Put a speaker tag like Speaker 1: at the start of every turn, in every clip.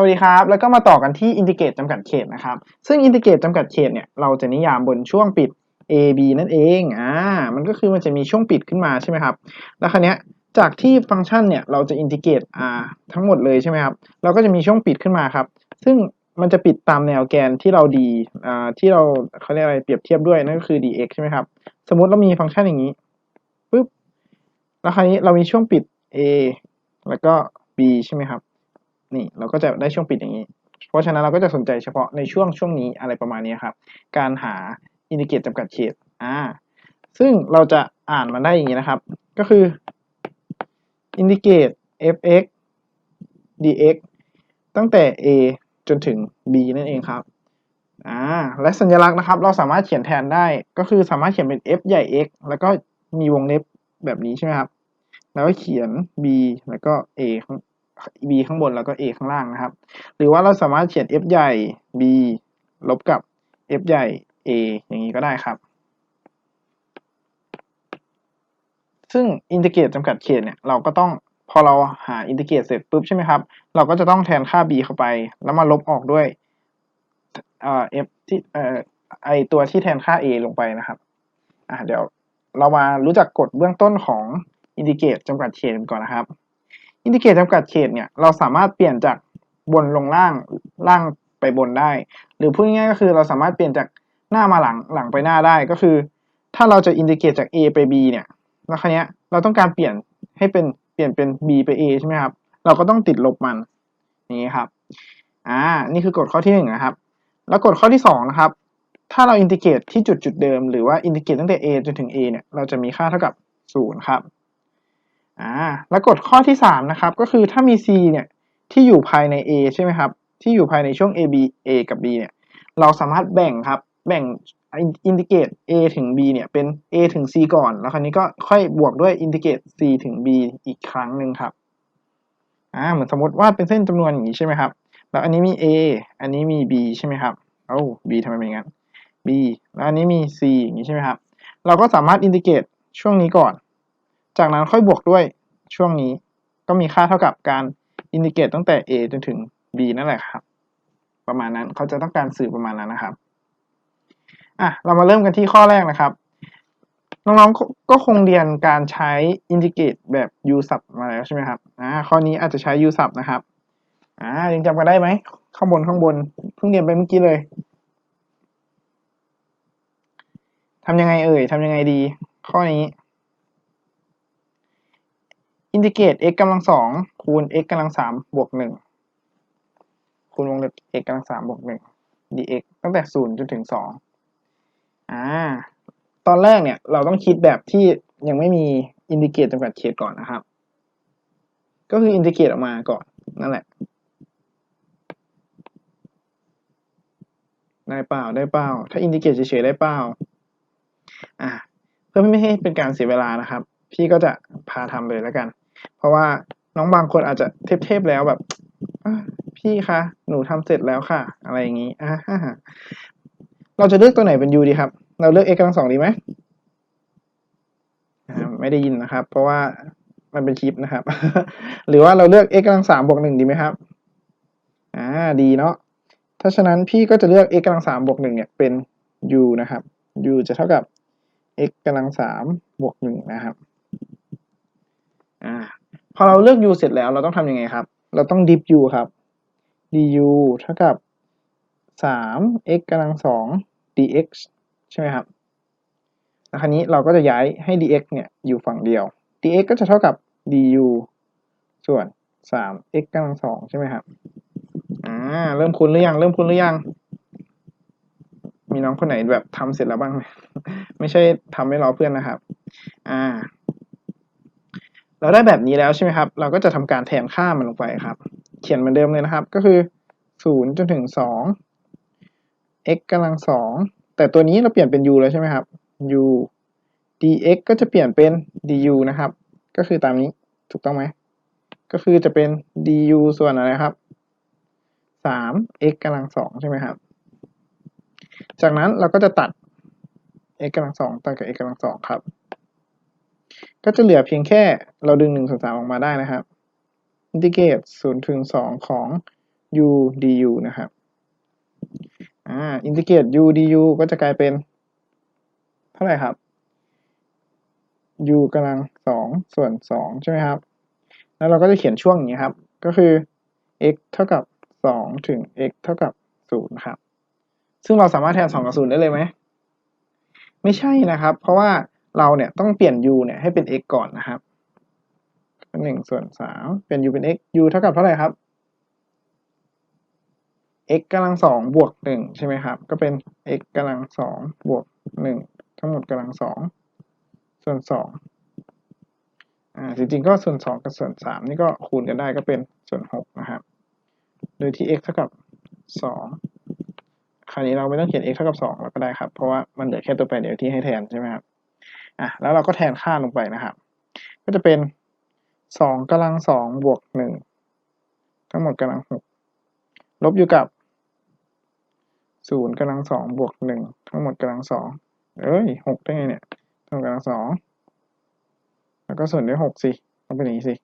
Speaker 1: สวัสดีครับ แล้วก็มาต่อกันที่อินทิเกรตจำกัดเขตนะครับ ซึ่งอินทิเกรตจำกัดเขตเนี่ยเราจะนิยามบนช่วงปิด a b นั่นเอง อ่า มันก็คือมันจะมีช่วงปิดขึ้นมาใช่ไหมครับ แล้วคราวเนี้ยจากที่ฟังก์ชันเนี่ยเราจะอินทิเกรตอ่าทั้งหมดเลยใช่ไหมครับ เราก็จะมีช่วงปิดขึ้นมาครับ ซึ่งมันจะปิดตามแนวแกนที่เราดีอ่าที่เราเขาเรียกอะไรเปรียบเทียบด้วยนั่นก็คือ dx ใช่ไหมครับ สมมติเรามีฟังก์ชันอย่างนี้ปุ๊บ แล้วคราวนี้เรามีช่วงปิด a แล้วก็ b ใช่ไหมครับ นี่เราก็จะได้ช่วงปิดอย่างนี้ เพราะฉะนั้นเราก็จะสนใจเฉพาะในช่วงช่วงนี้อะไรประมาณนี้ครับ การหาอินดิเกตจำกัดเขตอ่าซึ่งเราจะอ่านมันได้อย่างนี้นะครับ ก็คือ indicate fx dx ตั้งแต่ a จนถึง b นั่นเองครับอ่าและสัญลักษณ์นะครับ เราสามารถเขียนแทนได้ก็คือสามารถเขียนเป็น f ใหญ่ x แล้วก็มีวงเล็บแบบนี้ใช่ไหมครับ แล้วก็เขียน b แล้วก็ a b ข้างบนแล้วก็ a ข้างล่างนะครับ หรือว่าเราสามารถเขียน f ใหญ่ b ลบกับ f ใหญ่ a อย่างนี้ก็ได้ครับ ซึ่งอินทิเกรตจำกัดเขตเนี่ยเราก็ต้องพอเราหาอินทิเกรตเสร็จปุ๊บใช่ไหมครับ เราก็จะต้องแทนค่า b เข้าไป แล้วมาลบออกด้วยเอ่อ f ที่เอ่อไอตัวที่แทนค่า a ลงไปนะครับอะเดี๋ยวเรามารู้จักกฎเบื้องต้นของอินทิเกรตจำกัดเขตกันก่อนนะครับ อินทิเกรตจำกัดเขตเนี่ยเราสามารถเปลี่ยนจากบนลงล่างล่างไปบนได้ หรือพูดง่ายๆก็คือเราสามารถเปลี่ยนจากหน้ามาหลังหลังไปหน้าได้ก็คือ ถ้าเราจะอินทิเกรตจาก a ไป b เนี่ยแล้วคราวเนี้เราต้องการเปลี่ยนให้เป็นเปลี่ยนเป็น b ไป a ใช่ไหมครับเราก็ต้องติดลบมันนี้ครับอ่านี่คือกฎข้อที่หนึ่งนะครับ แล้วกฎข้อที่สองนะครับถ้าเราอินทิเกรตที่จุดจุดเดิมหรือว่าอินทิเกรตตั้งแต่ a จนถึง a เนี่ยเราจะมีค่าเท่ากับศูนย์ครับ อ่าแล้วกฎข้อที่สามนะครับ ก็คือถ้ามี c เนี่ยที่อยู่ภายใน a ใช่ไหมครับ ที่อยู่ภายในช่วง a b a กับ b เนี่ยเราสามารถแบ่งครับแบ่งอินทิเกรต a ถึง b เนี่ยเป็น a ถึง c ก่อน แล้วคราวนี้ก็ค่อยบวกด้วยอินทิเกรต c ถึง b อีกครั้งหนึ่งครับอ่าเหมือนสมมติวาดเป็นเส้นจำนวนอย่างนี้ใช่ไหมครับ แล้วอันนี้มี a อันนี้มี b ใช่ไหมครับเอ้า b ทำไมเป็นงั้น b แล้วอันนี้มี c อย่างนี้ใช่ไหมครับ เราก็สามารถอินทิเกรตช่วงนี้ก่อน จากนั้นค่อยบวกด้วยช่วงนี้ก็มีค่าเท่ากับการอินทิเกรตตั้งแต่ a จนถึง b นั่นแหละครับ ประมาณนั้นเขาจะต้องการสื่อประมาณนั้นนะครับอะเรามาเริ่มกันที่ข้อแรกนะครับ น้องๆก็คงเรียนการใช้อินทิเกรตแบบ u sub มาแล้วใช่ไหมครับอ่าข้อนี้อาจจะใช้ u sub นะครับอ่ายังจำกันได้ไหมข้างบนข้างบนเพิ่งเรียนไปเมื่อกี้เลยทำยังไงเอ่ยทำยังไงดี ข้อนี้ อินทิเกรต x กำลังสองคูณ x กำลังสามบวกหนึ่งคูณวงเล็บ x กำลังสามบวกหนึ่ง dx ตั้งแต่ศูนย์จนถึงสองอ่าตอนแรกเนี่ยเราต้องคิดแบบที่ยังไม่มีอินทิเกรตจำกัดเขตก่อนนะครับ ก็คืออินทิเกรตออกมาก่อนนั่นแหละ ได้เปล่าได้เปล่า ถ้าอินทิเกรตเฉยๆได้เปล่าอ่าเพื่อไม่ให้เป็นการเสียเวลานะครับ พี่ก็จะพาทำเลยแล้วกัน เพราะว่าน้องบางคนอาจจะเทพๆแล้วแบบพี่คะหนูทำเสร็จแล้วค่ะ อะไรอย่างนี้อ่าเราจะเลือกตัวไหนเป็น u ดีครับ เราเลือก x กำลังสองดีไหมไม่ได้ยินนะครับ เพราะว่ามันเป็นคลิปนะครับ หรือว่าเราเลือก x กำลังสามบวกหนึ่งดีไหมครับอ่าดีเนาะถ้าฉะนั้นพี่ก็จะเลือก x กำลังสามบวกหนึ่งเนี่ยเป็น u นะครับ u จะเท่ากับ x กำลังสามบวกหนึ่งนะครับ อ่าพอเราเลือก u เสร็จแล้วเราต้องทำยังไงครับ เราต้อง dip u ครับ du เท่ากับสาม x กำลังสอง dx ใช่ไหมครับแล้วคราวนี้เราก็จะย้ายให้ dx เนี่ยอยู่ฝั่งเดียว dx ก็จะเท่ากับ du ส่วนสาม x กำลังสองใช่ไหมครับ อ่า เริ่มคุ้นหรือยัง เริ่มคุ้นหรือยัง มีน้องคนไหนแบบทำเสร็จแล้วบ้างไหมไม่ใช่ทำให้รอเพื่อนนะครับ อ่า เราได้แบบนี้แล้วใช่ไหมครับ เราก็จะทำการแทนค่ามันลงไปครับ เขียนเหมือนเดิมเลยนะครับ ก็คือศูนย์จนถึงสอง x กำลังสองแต่ตัวนี้เราเปลี่ยนเป็น u แล้วใช่ไหมครับ u dx ก็จะเปลี่ยนเป็น du นะครับ ก็คือตามนี้ถูกต้องไหม ก็คือจะเป็น du ส่วนอะไรครับสาม x กำลังสองใช่ไหมครับ จากนั้นเราก็จะตัด x กำลังสองตัดกับ x กำลังสองครับ ก็จะเหลือเพียงแค่เราดึงหนึ่งส่วนสามออกมาได้นะครับอินทิเกรตศูนย์ถึงสองของ u du นะครับอ่าอินทิเกรต u du ก็จะกลายเป็น เท่าไหร่ครับ u กำลังสองส่วนสองใช่ไหมครับ แล้วเราก็จะเขียนช่วงอย่างนี้ครับ ก็คือ x เท่ากับสองถึง x เท่ากับศูนย์ครับ ซึ่งเราสามารถแทนสองกับศูนย์ได้เลยไหม ไม่ใช่นะครับ เพราะว่า เราเนี่ยต้องเปลี่ยน u เนี่ยให้เป็น x ก่อนนะครับหนึ่งส่วนสามเปลี่ยน u เป็น x u เท่ากับเท่าไหร่ครับ x กำลังสองบวกหนึ่งใช่ไหมครับ ก็เป็น x กำลังสองบวกหนึ่งทั้งหมดกำลังสองส่วนสองอ่าจริงๆก็ส่วนสองกับส่วนสามนี่ก็คูณกันได้ก็เป็นส่วนหกนะครับ โดยที่ x เท่ากับสองคราวนี้เราไม่ต้องเขียน x เท่ากับสองเราก็ได้ครับ เพราะว่ามันเหลือแค่ตัวแปรเดียวที่ให้แทนใช่ไหมครับ อะแล้วเราก็แทนค่าลงไปนะครับ ก็จะเป็นสองกำลังสองบวกหนึ่งทั้งหมดกำลังหกลบอยู่กับศูนย์กำลังสองบวกหนึ่งทั้งหมดกำลังสองเอ้ยหกได้ไงเนี่ยทั้งหมดกำลังสองแล้วก็ส่วนด้วยหกสิต้องเป็นอย่างนี้สิ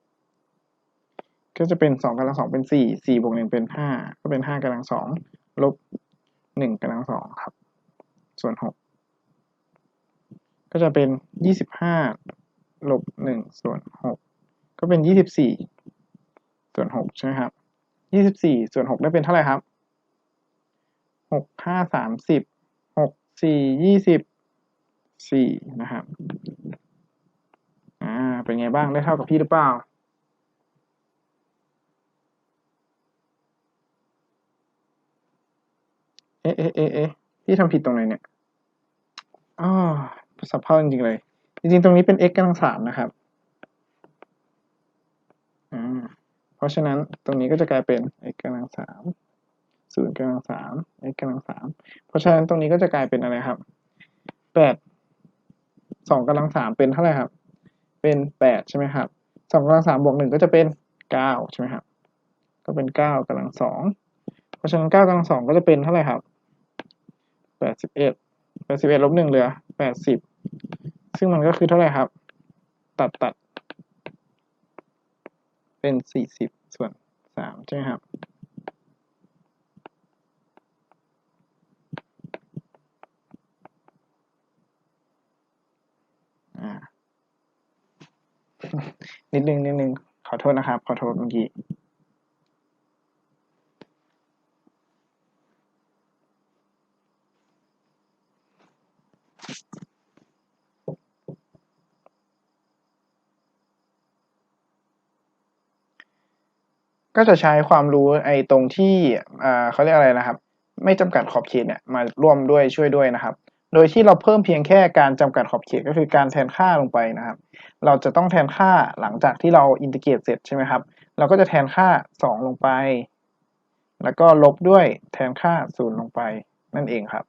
Speaker 1: ก็จะเป็นสองกำลังสองเป็นสี่สี่บวกหนึ่งเป็นห้าก็เป็นห้ากำลังสองลบหนึ่งกำลังสองครับ ส่วนหก ก็จะเป็นยี่สิบห้าลบหนึ่งส่วนหกก็เป็นยี่สิบสี่ส่วนหกใช่ไหมครับยี่สิบสี่ส่วนหกได้เป็นเท่าไหร่ครับหกห้าสามสิบหกสี่ยี่สิบสี่นะครับอ่าเป็นไงบ้างได้เท่ากับพี่หรือเปล่าเอ๊ะเอ๊ะเอ๊ะเอ๊ะพี่ทำผิดตรงไหนเนี่ยอ๋อ สับเพร่าจริงๆเลย จริงๆ ตรงนี้เป็น x กำลังสามนะครับเพราะฉะนั้นตรงนี้ก็จะกลายเป็น x กำลังสามศูนย์กำลังสาม x กำลังสาม เพราะฉะนั้นตรงนี้ก็จะกลายเป็นอะไรครับแปดสองกำลังสามเป็นเท่าไหร่ครับ เป็นแปดใช่ไหมครับสองกำลังสามบวกหนึ่งก็จะเป็นเก้าใช่ไหมครับ ก็เป็นเก้ากำลังสอง เพราะฉะนั้นเก้ากำลังสองก็จะเป็นเท่าไหร่ครับแปดสิบเอ็ด แปดสิบเอ็ดลบหนึ่งเหลือแปดสิบซึ่งมันก็คือเท่าไหร่ครับ ตัดตัด เป็นสี่สิบส่วนสามใช่ไหมครับนิดนึงนิดนึงขอโทษนะครับ ขอโทษเมื่อกี้ ก็จะใช้ความรู้ไอ้ตรงที่เขาเรียกอะไรนะครับ ไม่จำกัดขอบเขตเนี่ยมาร่วมด้วยช่วยด้วยนะครับ โดยที่เราเพิ่มเพียงแค่การจำกัดขอบเขตก็คือการแทนค่าลงไปนะครับ เราจะต้องแทนค่าหลังจากที่เราอินทิเกรตเสร็จใช่ไหมครับ เราก็จะแทนค่าสองลงไป แล้วก็ลบด้วยแทนค่าศูนย์ลงไปนั่นเองครับ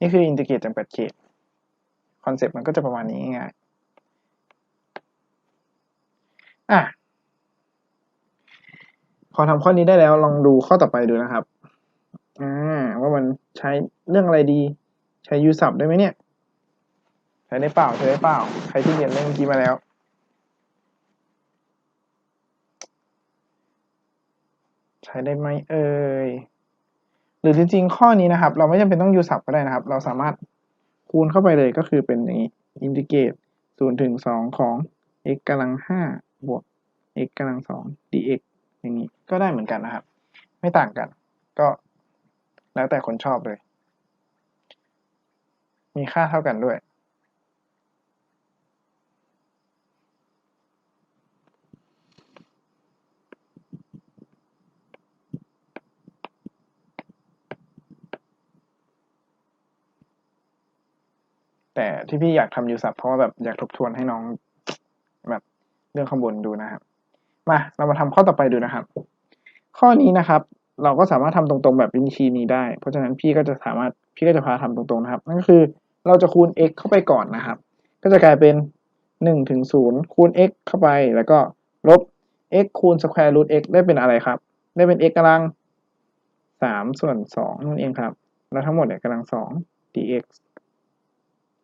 Speaker 1: นี่คืออินทิเกรตจำกัดเขตคอนเซปต์มันก็จะประมาณนี้ง่ายอะ พอทำข้อนี้ได้แล้วลองดูข้อต่อไปดูนะครับอ่าว่ามันใช้เรื่องอะไรดี ใช้ u ศัพท์ได้ไหมเนี่ยใช้ได้เปล่าใช้ได้เปล่า ใครที่เรียนเรื่องเมื่อกี้มาแล้วใช้ได้ไหมเอ่ยหรือจริงๆข้อนี้นะครับ เราไม่จำเป็นต้อง u ศัพท์ก็ได้นะครับ เราสามารถคูณเข้าไปเลยก็คือเป็นอย่างนี้อินทิเกรตศูนย์ถึงสองของ x กำลังห้าบวก x กำลังสอง dx อย่างนี้ก็ได้เหมือนกันนะครับ ไม่ต่างกัน ก็แล้วแต่คนชอบเลย มีค่าเท่ากันด้วย แต่ที่พี่อยากทำยูสับเพราะว่าแบบอยากทบทวนให้น้องแบบเรื่องข้างบนดูนะครับ มาเรามาทำข้อต่อไปดูนะครับ ข้อนี้นะครับ เราก็สามารถทำตรงๆแบบวิธีนี้ได้ เพราะฉะนั้นพี่ก็จะสามารถพี่ก็จะพาทำตรงๆนะครับ นั่นก็คือเราจะคูณ x เข้าไปก่อนนะครับ ก็จะกลายเป็นหนึ่งถึงศูนย์คูณ x เข้าไปแล้วก็ลบ x คูณ square root x ได้เป็นอะไรครับ ได้เป็น x กำลังสามส่วนสองนั่นเองครับ แล้วทั้งหมดเนี่ยกำลังสอง dx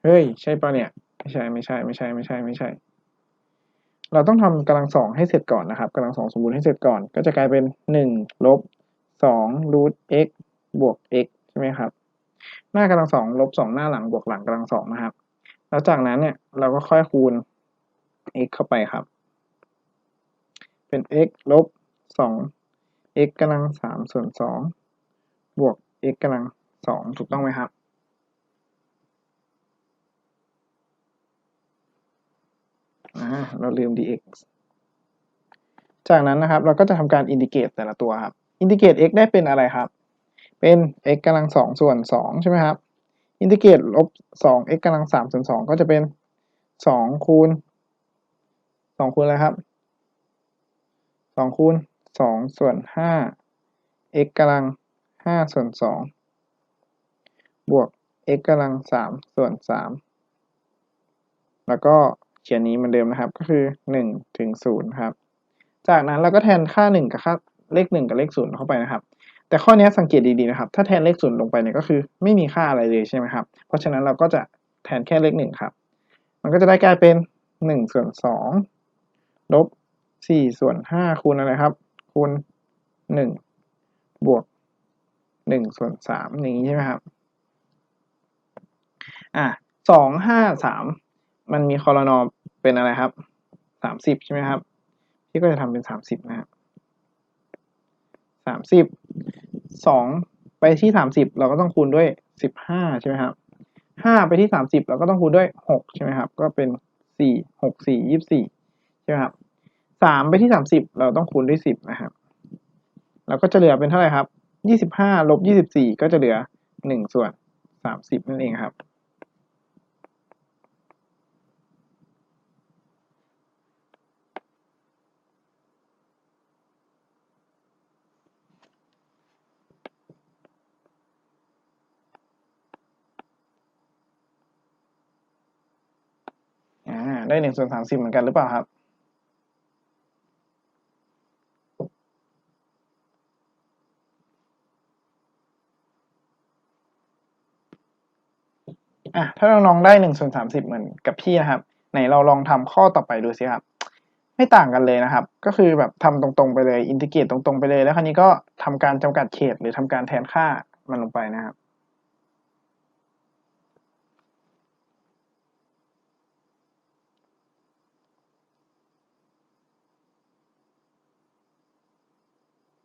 Speaker 1: เฮ้ย ใช่ปะเนี่ย ไม่ใช่ไม่ใช่ไม่ใช่ไม่ใช่ไม่ใช่ เราต้องทำกำลังสองให้เสร็จก่อนนะครับกำลังสองสมบูรณ์ให้เสร็จก่อน ก็จะกลายเป็นหนึ่งลบสองรูท x บวก x ใช่ไหมครับ หน้ากำลังสองลบสองหน้าหลังบวกหลังกำลังสองนะครับ แล้วจากนั้นเนี่ยเราก็ค่อยคูณ x เข้าไปครับ เป็น x ลบสอง x กำลังสามส่วนสองบวก x กำลังสองถูกต้องไหมครับ อ่า เราลืม dx จากนั้นนะครับเราก็จะทำการอินดิเกตแต่ละตัวครับอินดิเกต x ได้เป็นอะไรครับ เป็น x กำลังสองส่วนสองใช่ไหมครับอินดิเกตลบสอง x กำลังสามส่วนสองก็จะเป็นสองคูณสองคูณอะไรครับสองคูณสองส่วนห้า x กำลังห้าส่วนสองบวก x กำลังสามส่วนสามแล้วก็ เขียนนี้เหมือนเดิมนะครับ ก็คือหนึ่งถึงศูนย์ครับ จากนั้นเราก็แทนค่าหนึ่งกับค่าเลขหนึ่งกับเลขศูนย์เข้าไปนะครับ แต่ข้อนี้สังเกตดีๆนะครับ ถ้าแทนเลขศูนย์ลงไปเนี่ยก็คือไม่มีค่าอะไรเลยใช่ไหมครับ เพราะฉะนั้นเราก็จะแทนแค่เลขหนึ่งครับ มันก็จะได้กลายเป็นหนึ่งส่วนสองลบสี่ส่วนห้าคูณอะไรครับ คูณหนึ่งบวกหนึ่งส่วนสามอย่างนี้ใช่ไหมครับ อะสองห้าสา มันมีคอรนอเป็นอะไรครับสามสิบใช่ไหมครับ พี่ก็จะทำเป็นสามสิบนะครับสามสิบสองไปที่สามสิบเราก็ต้องคูณด้วยสิบห้าใช่ไหมครับห้าไปที่สามสิบเราก็ต้องคูณด้วยหกใช่ไหมครับ ก็เป็นสี่หกสี่ยี่สิบสี่ใช่ไหมครับสามไปที่สามสิบเราต้องคูณด้วยสิบนะครับเราก็จะเหลือเป็นเท่าไหร่ครับยี่สิบห้าลบยี่สิบสี่ก็จะเหลือหนึ่งส่วนสามสิบนั่นเองครับ อ่า ได้หนึ่งส่วนสามสิบเหมือนกันหรือเปล่าครับอะถ้าเราลองได้หนึ่งส่วนสามสิบเหมือนกับพี่นะครับ ไหนเราลองทำข้อต่อไปดูสิครับ ไม่ต่างกันเลยนะครับ ก็คือแบบทำตรงๆไปเลยอินทิเกรตตรงๆไปเลย แล้วคราวนี้ก็ทำการจำกัดเขตหรือทำการแทนค่ามันลงไปนะครับ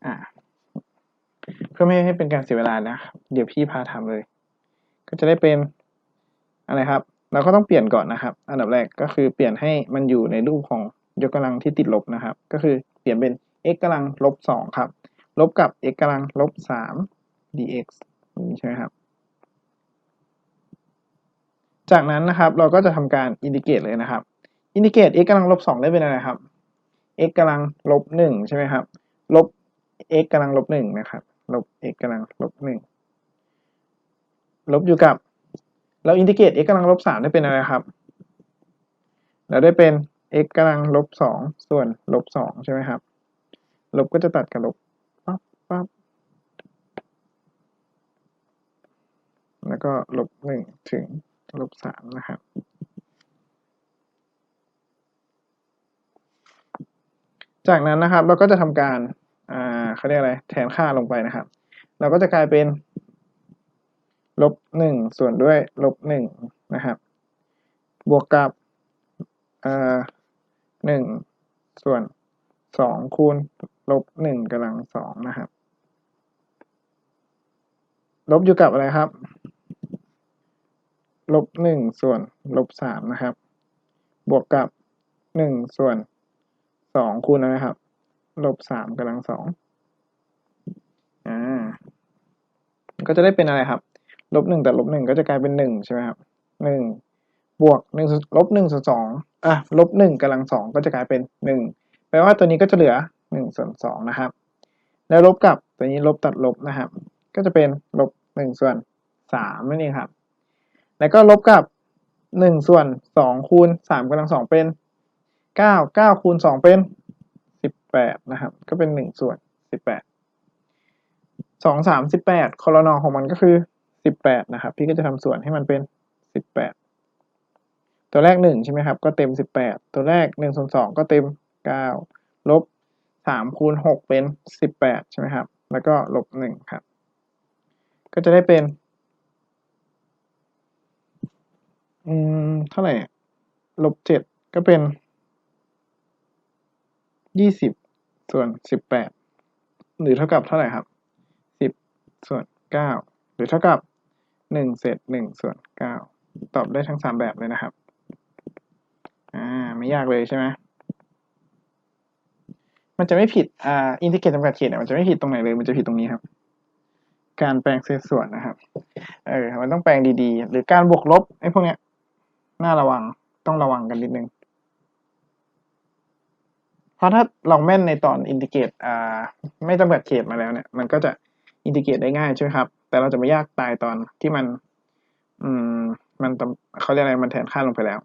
Speaker 1: อ่าเพื่อไม่ให้เป็นการเสียเวลานะ เดี๋ยวพี่พาทำเลย ก็จะได้เป็นอะไรครับ เราก็ต้องเปลี่ยนก่อนนะครับ อันดับแรกก็คือเปลี่ยนให้มันอยู่ในรูปของยกกำลังที่ติดลบนะครับ ก็คือเปลี่ยนเป็น x กำลังลบสองครับ ลบกับ x กำลังลบสาม dx นี้ใช่ไหมครับ จากนั้นนะครับเราก็จะทำการอินดิเกตเลยนะครับ อินดิเกต x กำลังลบสองได้เป็นอะไรครับ x กำลังลบหนึ่งใช่ไหมครับ ลบ x กำลังลบหนึ่งนะครับ ลบ x กำลังลบหนึ่งลบอยู่กับ เราอินทิเกรต x กำลังลบสามได้เป็นอะไรครับเราได้เป็น x กำลังลบสองส่วนลบสองใช่ไหมครับ ลบก็จะตัดกับลบปั๊บปั๊บแล้วก็ลบหนึ่งถึงลบสามนะครับ จากนั้นนะครับเราก็จะทำการ อ่าเขาเรียกอะไรแทนค่าลงไปนะครับ เราก็จะกลายเป็นลบหนึ่งส่วนด้วยลบหนึ่งนะครับ บวกกับอ่าหนึ่งส่วนสองคูณลบหนึ่งกำลังสองนะครับ ลบอยู่กับอะไรครับลบหนึ่งส่วนลบสามนะครับ บวกกับหนึ่งส่วนสองคูณอะครับ ลบสามกำลังสองอ่าก็จะได้เป็นอะไรครับลบหนึ่งแต่ลบหนึ่งก็จะกลายเป็นหนึ่งใช่ไหมครับหนึ่งบวกหนึ่งลบหนึ่งส่วนสองอะลบหนึ่งกำลังสองก็จะกลายเป็นหนึ่งแปลว่าตัวนี้ก็จะเหลือหนึ่งส่วนสองนะครับ แล้วลบกับตัวนี้ลบตัดลบนะครับ ก็จะเป็นลบหนึ่งส่วนสามนั่นเองครับ แล้วก็ลบกับหนึ่งส่วนสองคูณสามกำลังสองเป็นเก้าเก้าคูณสองเป็น แปดนะครับ ก็เป็นหนึ่งส่วนสิบแปดสองสามสิบแปดคอรนอของมันก็คือสิบแปดนะครับ พี่ก็จะทำส่วนให้มันเป็นสิบแปดตัวแรกหนึ่งใช่ไหมครับ ก็เต็มสิบแปดตัวแรกหนึ่งส่วนสองก็เต็มเก้าลบสามคูณหกเป็นสิบแปดใช่ไหมครับ แล้วก็ลบหนึ่งครับ ก็จะได้เป็นอืมเท่าไหร่ลบเจ็ดก็เป็นยี่สิบ ส่วนสิบแปดหรือเท่ากับเท่าไหร่ครับสิบส่วนเก้าหรือเท่ากับหนึ่งเศษหนึ่งส่วนเก้าตอบได้ทั้งสามแบบเลยนะครับอ่าไม่ยากเลยใช่ไหมมันจะไม่ผิดอ่าอินทิเกรตจำกัดเขตเนี่ยมันจะไม่ผิดตรงไหนเลยมันจะผิดตรงนี้ครับการแปลงเศษส่วนนะครับ เออ มันต้องแปลงดีๆ หรือการบวกลบไอ้พวกเนี้ย น่าระวัง ต้องระวังกันนิดนึง เพราะถ้าเราแม่นในตอนอินทิเกรตอ่าไม่จำกัดเขตมาแล้วเนี่ย มันก็จะอินทิเกรตได้ง่ายใช่ไหมครับ แต่เราจะไม่ยากตายตอนที่มัน อืม มันเขาเรียกอะไรมันแทนค่าลงไปแล้ว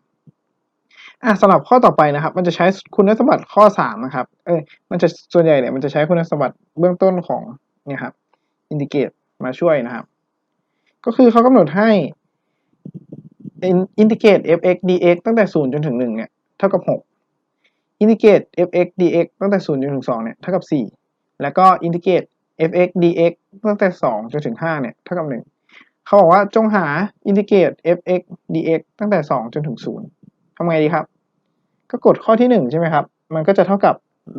Speaker 1: อะสำหรับข้อต่อไปนะครับ มันจะใช้คุณสมบัติข้อสามนะครับ เอ้ยมันจะส่วนใหญ่เนี่ยมันจะใช้คุณสมบัติเบื้องต้นของเนี่ยครับอินทิเกรตมาช่วยนะครับ ก็คือเขากำหนดให้อินทิเกรต f(x) dx ตั้งแต่ศูนย์จนถึงหนึ่งเนี่ย เท่ากับหก อินทิเกรต f(x) dx ตั้งแต่ศูนย์จนถึงสองเนี่ยเท่ากับสี่แล้วก็อินทิเกรต f(x) dx ตั้งแต่สองจนถึงห้าเนี่ยเท่ากับหนึ่งเขาบอกว่าจงหาอินทิเกรต f(x) dx ตั้งแต่สองจนถึงศูนย์ทำไงดีครับ ก็กดข้อที่หนึ่งใช่ไหมครับ มันก็จะเท่ากับ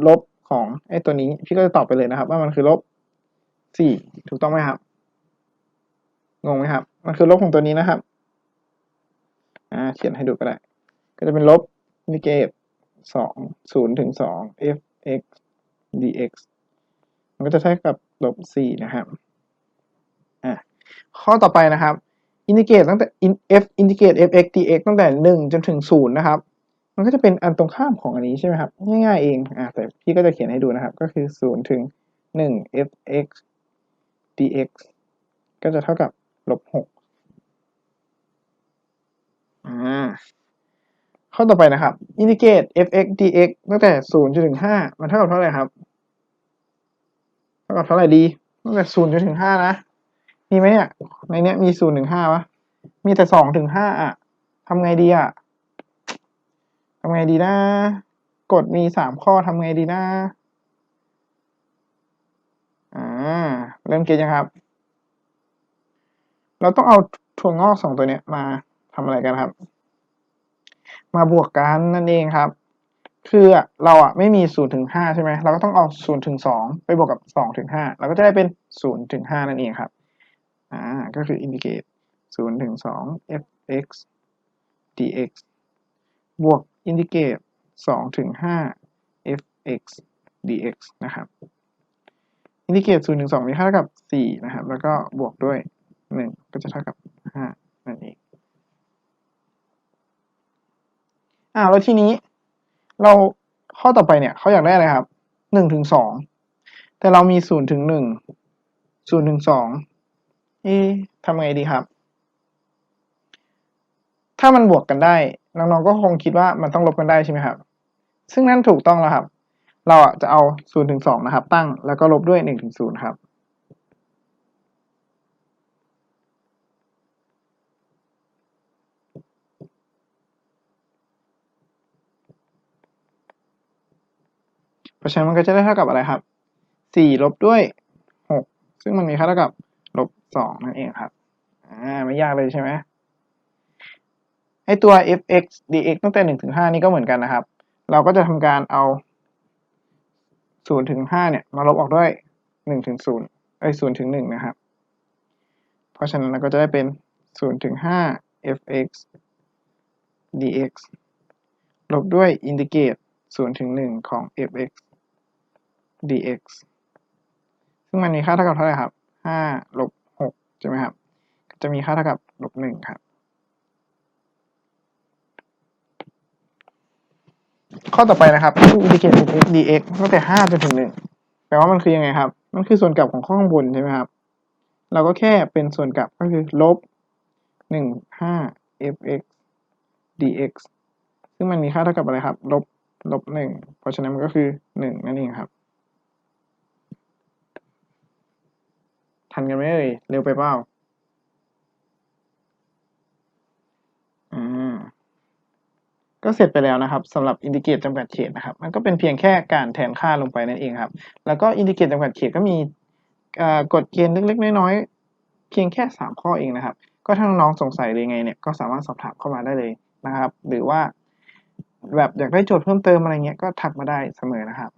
Speaker 1: ลบของไอ้ตัวนี้ พี่ก็จะตอบไปเลยนะครับ ว่ามันคือลบสี่ถูกต้องไหมครับงงไหมครับ มันคือลบของตัวนี้นะครับ อ่า เขียนให้ดูก็ได้ ก็จะเป็นลบอินทิเกรต สองศูนย์ถึงสอง f x dx มันก็จะเท่ากับลบสี่นะครับอ่าข้อต่อไปนะครับอินทิเกรตตั้งแต่ f อินทิเกรต f x dx ตั้งแต่หนึ่งจนถึงศูนย์นะครับ มันก็จะเป็นอันตรงข้ามของอันนี้ใช่ไหมครับ ง่ายๆเองอ่าแต่พี่ก็จะเขียนให้ดูนะครับ ก็คือศูนย์ถึงหนึ่ง f x dx ก็จะเท่ากับลบหกอ่า ข้อต่อไปนะครับอินทิเกรต f(x) dx ตั้งแต่ศูนย์จนถึงห้ามันเท่ากับเท่าไหร่ครับ เท่ากับเท่าไหร่ดีตั้งแต่ศูนย์จนถึงห้านะ มีไหมเนี่ย ในเนี้ยมีศูนย์ถึงห้าวะมีแต่สองถึงห้าอะทำไงดีอะทำไงดีนะกฎมีสามข้อทำไงดีนะอ่าเริ่มเก็ตยังครับ เราต้องเอาถั่วงอกสองตัวเนี้ยมาทำอะไรกันครับ มาบวกกันนั่นเองครับ คือเราอะไม่มีศูนย์ถึงห้าใช่ไหมเราก็ต้องเอาศูนย์ถึงสองไปบวกกับสองถึงห้าเราก็จะได้เป็นศูนย์ถึงห้านั่นเองครับอ่าก็คืออินทิเกรตศูนย์ถึงสอง f(x) dx บวกอินทิเกรตสองถึงห้า f(x) dx นะครับอินทิเกรตศูนย์ถึงสองมีค่าเท่ากับสี่นะครับ แล้วก็บวกด้วยหนึ่งก็จะเท่ากับห้านั่นเอง อ่าแล้วทีนี้ เราข้อต่อไปเนี่ยเขาอยากได้อะไรครับหนึ่งถึงสองแต่เรามีศูนย์ถึงหนึ่งศูนย์ถึงสองเอ๊ทำไงดีครับ ถ้ามันบวกกันได้น้องๆก็คงคิดว่ามันต้องลบกันได้ใช่ไหมครับ ซึ่งนั่นถูกต้องแล้วครับ เราอะจะเอาศูนย์ถึงสองนะครับ ตั้งแล้วก็ลบด้วยหนึ่งถึงศูนย์ครับ ราะฉะนั้นมันก็จะได้เท่ากับอะไรครับสี่ลบด้วยหกซึ่งมันมีค่าเท่ากับลบสองนั่นเองครับอ่าไม่ยากเลยใช่ไหมไอตัว f(x) dx ตั้งแต่หนึ่งถึงห้านี่ก็เหมือนกันนะครับ เราก็จะทำการเอาศูนย์ถึงห้าเนี่ยมาลบออกด้วยหนึ่งถึงศูนย์ไอศูนย์ถึงหนึ่งนะครับ เพราะฉะนั้นเราก็จะได้เป็นศูนย์ถึงห้า f(x) dx ลบด้วยอินทิเกรตศูนย์ถึงหนึ่งของ f(x) dx ซึ่งมันมีค่าเท่ากับเท่าไหร่ครับห้าลบหกใช่ไหมครับ จะมีค่าเท่ากับลบหนึ่งครับ ข้อต่อไปนะครับอินทิเกรต f dx ตั้งแต่ห้าจนถึงหนึ่งแปลว่ามันคือยังไงครับ มันคือส่วนกลับของข้อข้างบนใช่ไหมครับ เราก็แค่เป็นส่วนกลับก็คือลบหนึ่งห้า f(x) dx ซึ่งมันมีค่าเท่ากับอะไรครับ ลบลบหนึ่งเพราะฉะนั้นมันก็คือหนึ่งนั่นเองครับ ทันกันไหมเอ่ย เร็วไปเปล่าอ่าก็เสร็จไปแล้วนะครับสำหรับอินดิเกตจำกัดเขตนะครับ มันก็เป็นเพียงแค่การแทนค่าลงไปนั่นเองครับ แล้วก็อินดิเกตจำกัดเขตก็มีกฎเกณฑ์เล็กๆน้อยๆเพียงแค่สามข้อเองนะครับ ก็ถ้าน้องสงสัยหรือยังไงเนี่ยก็สามารถสอบถามเข้ามาได้เลยนะครับ หรือว่าแบบอยากได้โจทย์เพิ่มเติมอะไรเงี้ยก็ทักมาได้เสมอนะครับ